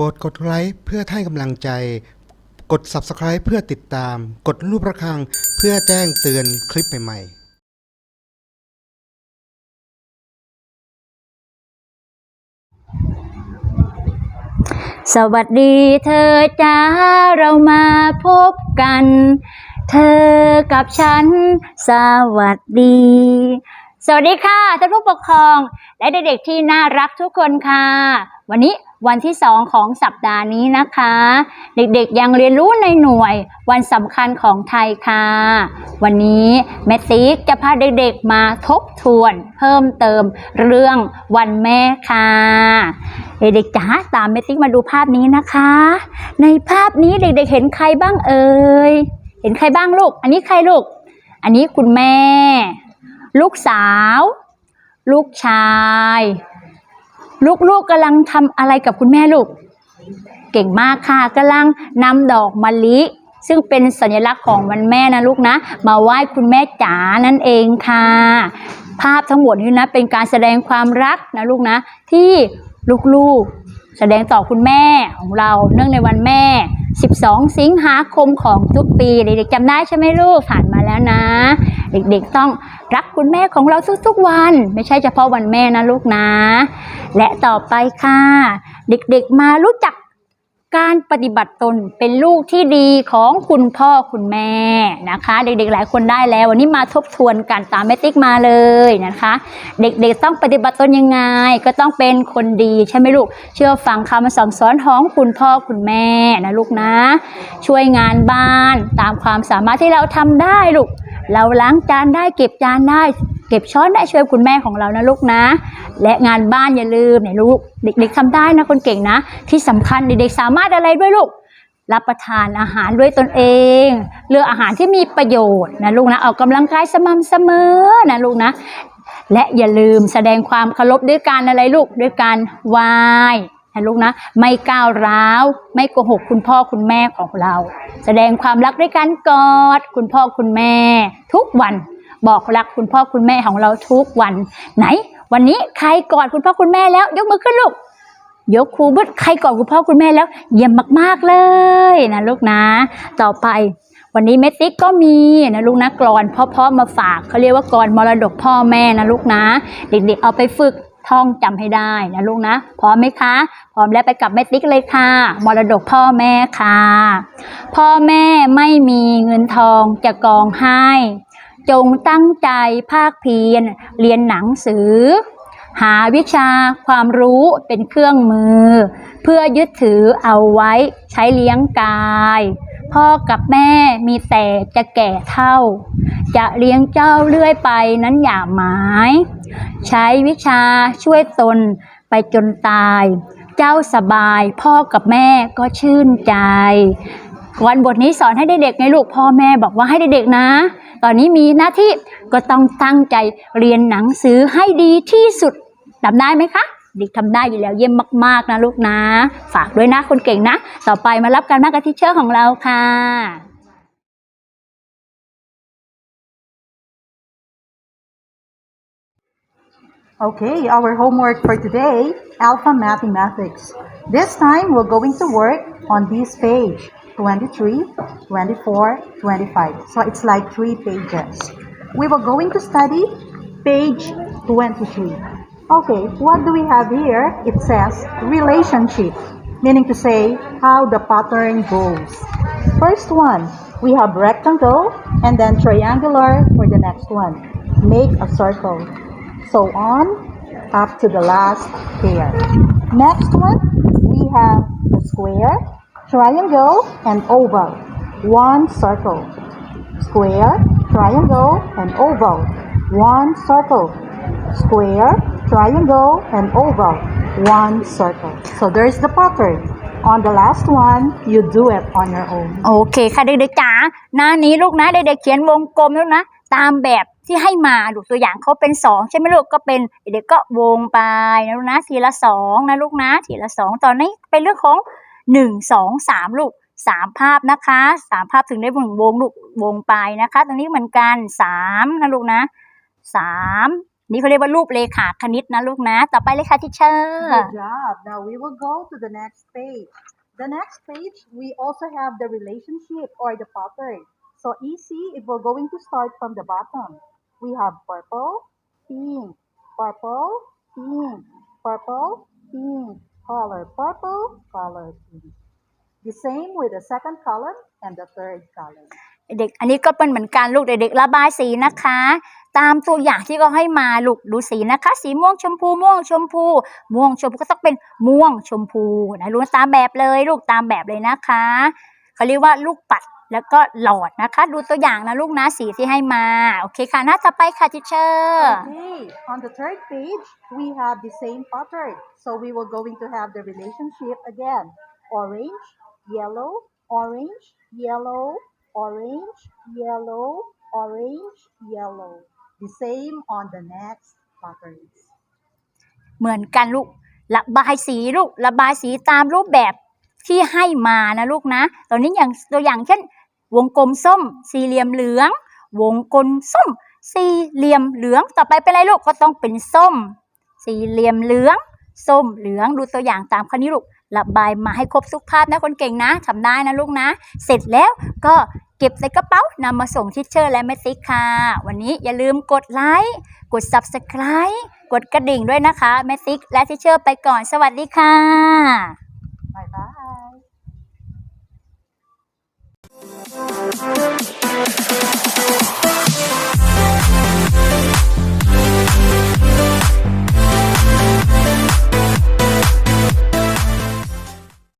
รดกดไลค์เพื่อให้กำลังใจ กด Subscribe เพื่อติดตาม กดรูประฆังเพื่อแจ้งเตือนคลิปใหม่ๆสวัสดีเธอจ้าเรามาพบกัน เธอกับฉัน สวัสดี สวัสดีค่ะท่านผู้ปกครองและเด็กๆที่น่ารักทุกคนค่ะ วันนี้วันที่สองของสัปดาห์นี้นะคะ เด็กๆยังเรียนรู้ในหน่วยวันสำคัญของไทยค่ะ วันนี้แม่ติ๊กจะพาเด็กๆมาทบทวน เพิ่มเติมเรื่องวันแม่ค่ะ เด็กๆจ๋าตามแม่ติ๊กมาดูภาพนี้นะคะ ในภาพนี้เด็กๆเห็นใครบ้างเอ่ยเห็นใครบ้างลูก อันนี้ใครลูก อันนี้คุณแม่ ลูกสาว ลูกชาย ลูกๆกกำลังทำอะไรกับคุณแม่ลูก เก่งมากค่ะกำลังนำดอกมะลิ ซึ่งเป็นสัญลักษณ์ของวันแม่นะลูกนะ มาไหว้คุณแม่จ๋านั่นเองค่ะ ภาพทั้งหมดนี้นะเป็นการแสดงความรักนะลูกนะ ที่ลูกๆ แสดงต่อคุณแม่ของเราเนื่องในวันแม่ 12 สิงหาคมของทุกปีเด็กๆจำได้ใช่ไหมลูกผ่านมาแล้วนะ เด็กๆต้องรักคุณแม่ของเราทุกๆวัน ไม่ใช่เฉพาะวันแม่นะลูกนะ และต่อไปค่ะ เด็กๆมารู้จัก การปฏิบัติตนเป็นลูกที่ดีของคุณพ่อคุณแม่นะคะ เด็กๆหลายคนได้แล้ว วันนี้มาทบทวนกันตามแมติ๊กมาเลยนะคะ เด็กๆต้องปฏิบัติตนยังไง ก็ต้องเป็นคนดีใช่ไหมลูก เชื่อฟังคำสั่งสอนของคุณพ่อคุณแม่นะลูกนะ ช่วยงานบ้านตามความสามารถที่เราทำได้ลูก เราล้างจานได้เก็บจานได้ เก็บช้อนได้ช่วยคุณแม่ของเรานะลูกนะ และงานบ้านอย่าลืมเนี่ยลูกเด็กๆทำได้นะคนเก่งนะ ที่สำคัญเด็กๆสามารถอะไรด้วยลูกรับประทานอาหารด้วยตนเอง เลือกอาหารที่มีประโยชน์นะลูกนะออกกำลังกายสม่ำเสมอนะลูกนะ และอย่าลืมแสดงความเคารพด้วยการอะไรลูกด้วยการไหว้นะลูกนะไม่ก้าวร้าว ไม่โกหกคุณพ่อคุณแม่ของเรา แสดงความรักด้วยการกอด คุณพ่อคุณแม่ ทุกวัน บอกรักคุณพ่อคุณแม่ของเราทุกวัน ไหน วันนี้ใครกอดคุณพ่อคุณแม่แล้ว ยกมือขึ้นลูกยกครูบึ้ดใครกอดคุณพ่อคุณแม่แล้ว เยี่ยมมาก ๆเลยนะลูกนะ ต่อไปวันนี้แม่ติ๊กก็มีนะลูกนะกรอนพ่อๆมาฝากเขาเรียกว่ากรอนมรดกพ่อแม่นะลูกนะ เด็กๆเอาไปฝึกท่องจำให้ได้นะลูกนะ พร้อมไหมคะ พร้อมแล้วไปกับแม่ติ๊กเลยค่ะ มรดกพ่อแม่ค่ะ พ่อแม่ไม่มีเงินทองจะกองให้ จงตั้งใจภาคเพียรเรียนหนังสือ หาวิชาความรู้เป็นเครื่องมือ เพื่อยึดถือเอาไว้ใช้เลี้ยงกาย พ่อกับแม่มีแต่จะแก่เท่า จะเลี้ยงเจ้าเรื่อยไปนั้นอย่าหมาย ใช้วิชาช่วยตนไปจนตาย เจ้าสบายพ่อกับแม่ก็ชื่นใจ วันบทนี้สอนให้เด็กๆไงลูกพ่อแม่บอกว่าให้เด็กๆนะ ตอนนี้มีหน้าที่ก็ต้องตั้งใจเรียนหนังสือให้ดีที่สุดทำได้ไหมคะเด็กทำได้อยู่แล้วเยี่ยมมากๆนะลูกนะ ฝากด้วยนะคนเก่งนะ ต่อไปมารับการบ้ากับทิเชอร์ของเราค่ะ Okay, our homework for today, Alpha Mathematics. This time, we're going to work on this page, 23, 24, 25. So it's like three pages. We were going to study page 23. Okay, what do we have here? It says relationship, meaning to say how the pattern goes. First one, we have rectangle and then triangular for the next one. Make a circle so on up to the last pair. Next one, we have the square, triangle, and oval. One circle. Square, triangle, and oval. One circle. Square, triangle, and oval. One circle. So there's the pattern. On the last one, you do it on your own. โอเคค่ะเด็กๆจ๋าหน้านี้ลูกนะเด็กๆเขียนวงกลมแล้วนะ ตามแบบที่ให้มาดูตัวอย่างเขาเป็นสองใช่ไหมลูกก็เป็นเด็กๆก็วงไปนะลูกนะทีละสองนะลูกนะทีละสองตอนนี้เป็นเรื่องของ หนึ่งสองสามลูกสามภาพนะคะสามภาพถึงได้วงวงลูกวงไปนะคะ ตรงนี้เหมือนกันสามนะลูกนะสามนี่เขาเรียกว่ารูปเลขาคณิตนะลูกนะ ต่อไปเลยค่ะที่เชอร์ Good job. Now we will go to the next page. The next page, we also have the relationship or the pattern. So easy if we're going to start from the bottom. We have purple, pink, purple, pink, purple, pink, color purple, color pink. The same with the second column and the third column. เด็กอันนี้ก็เป็นเหมือนกันลูกเด็กๆระบายสีนะคะ ตามตัวอย่างที่เขาให้มาลูกดูสีนะคะ สีม่วงชมพูม่วงชมพู ม่วงชมพูก็ต้องเป็นม่วงชมพูนะลูกตามแบบเลยลูกตามแบบเลยนะคะเขาเรียกว่าลูกปัด แล้วก็หลอดนะคะ ดูตัวอย่างนะลูกนะสีที่ให้มา โอเคค่ะ หน้าต่อไปค่ะทิเชอร์ Okay, on the third page, we have the same pattern. So we will going to have the relationship again. Orange, yellow, orange, yellow, orange, yellow, orange, yellow. The same on the next patterns. เหมือนกันลูก ระบายสีลูก ระบายสีตามรูปแบบที่ให้มานะลูกนะ ตอนนี้อย่างตัวอย่างเช่น วงกลมส้ม สี่เหลี่ยมเหลือง วงกลมส้ม สี่เหลี่ยมเหลือง ต่อไปเป็นอะไรลูก ก็ต้องเป็นส้ม สี่เหลี่ยมเหลือง ส้มเหลือง ดูตัวอย่างตามคันนี้ลูก ระบายมาให้ครบทุกภาพนะคนเก่งนะทำได้นะลูกนะ เสร็จแล้วก็เก็บใส่กระเป๋านำมาส่งทิชเชอร์และแม่ติ๊กค่ะ วันนี้อย่าลืมกดไลค์ กด subscribe กดกระดิ่งด้วยนะคะ แม่ติ๊กและทิชเชอร์ไปก่อน สวัสดีค่ะ